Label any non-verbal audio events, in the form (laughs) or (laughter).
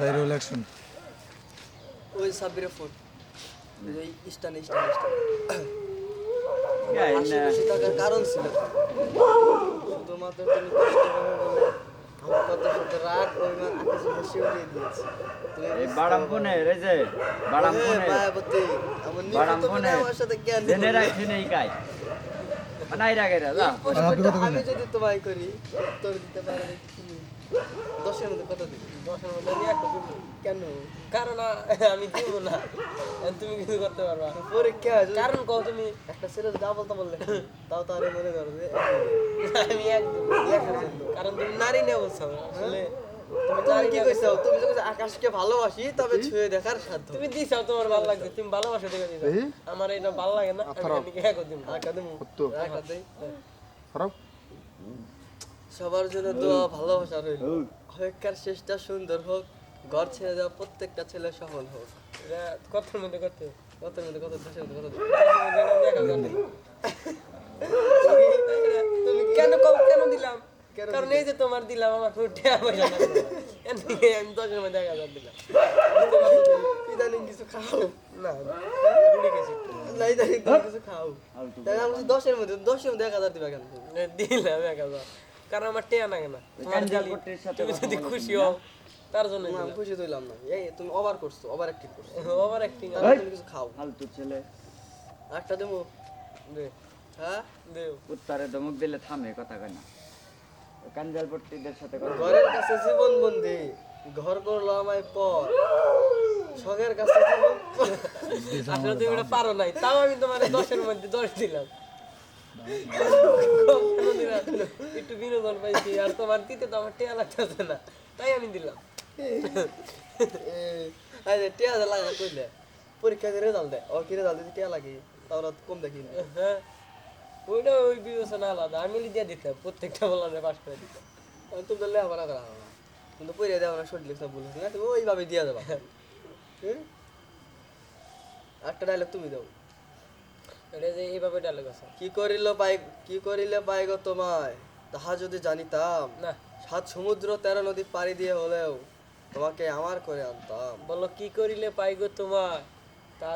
ভাইরুল action ওই সাব্বিরের phone ওই স্টান স্টান স্টান গাই আশি টাকার কারণ ছিল শুধুমাত্র তুমি কষ্ট বলে আমার কত সাথে রাগ অভিমান আকাশে হাসি উড়িয়ে দিয়েছে। তুমি এই বাড়াম ফোনে রে যে বাড়াম ওহে ফোনে মায়াবতী, আমার বাড়াম নিকুত ফোনে বিনা আমার সাথে জ্ঞান জেনে নেই। রাখছি নেই গাই নাই রাখে রে যা। এই প্রশ্নটা আমি যদি তোমায় করি উত্তর দিতে পারবে দশের মধ্যে কত দিবি। দশের মধ্যে আমি একটা দিব। কেন? কারণ আমি দিব না। তুমি কিছু করতে পারবা পরীক্ষা কারণ কও তুমি? একটা বললে তাও তারে মনে করো যে আমি এক। কারণ তুমি নারী নিয়ে বলছো। আসলে তুমি তুমি কি কইছো? তুমি তো আকাশকে ভালোবাসি তবে ছুঁয়ে দেখার সাধ্য। তুমি দিছাও তোমার ভালো লাগছে। তুমি ভালোবাসা দেখে দিছো আমার এটা ভালো লাগে না। আমি এমনি এক দেই। সবার জন্য দোয়া ভালোবাসা রইল। অপেক্ষার শেষটা সুন্দর হোক ঘর ছেড়ে যাওয়া প্রত্যেকটা ছেলে সফল হোক। এটা কথার মধ্যে করতে হবে। কত মধ্যে কত দশের মধ্যে কত। তুমি কেন কম কেন দিলাম? কারণ এই যে তোমার দিলাম আমার পয়সা আমি দশের মধ্যে এক হাজার দিলাম। ইদানিং কিছু খাও? না। ইদানিং কিছু খাও। তাই আমি দশের মধ্যে দশের মধ্যে এক হাজার দিবা কেন? দিলাম এক হাজার কারণ আমার টেয়া লাগে না। তুমি যদি খুশি হও তার জন্য আমি খুশি হইলাম না। এই তুমি ওভার করছ ওভার অ্যাক্টিং করছ। (laughs) ওভার অ্যাক্টিং তাহলে তুমি কিছু খাও। ফালতু ছেলে। একটা দেবো? দে। হ্যাঁ? দেও। উত্তরে ধমক দিলে থামে কথা কয় না। কাঞ্জাল পট্টিদের সাথে কথা ঘরের কাছে জীবন বন্দি ঘর করল আমায় পর। শখের কাছে জীবন আসলে তুমি এটা পারো নাই তাও আমি তোমার দশের মধ্যে দশ দিলাম? একটু বিনোদন পাইছি আর তোমার দিতে তো আমার টেয়া লাগতেছে না। তাই আমি দিলাম। আরে টিয়া লাগা কইলে পরীক্ষা দিয়ে রেজাল্ট দেয়। ও কি রেজাল্ট দিতে টিয়া লাগে। তাহলে কম দেখি না। হ্যাঁ। ওইটা ওই বিবেচনা আলাদা। আমি দিয়ে দিতাম প্রত্যেকটা বললাম পাস করে দিতাম। তুমি তো লেখাপড়া করা হবে কিন্তু পড়ে দেওয়া না সঠিক লিখতে বলেছি না তুমি ওইভাবে দিয়ে দেবা। হুম? একটা ডায়লগ তুমি দাও। এটা যে এইভাবে ডালে গেছে কি করিল পাই কি করিলে পাই গো তোমায়? তাহা যদি জানিতাম না। সাত সমুদ্র তেরো নদী পাড়ি দিয়ে হলেও তোমাকে আমার করে আনতাম। বলো কি করিলে পাই গো তোমায়? তা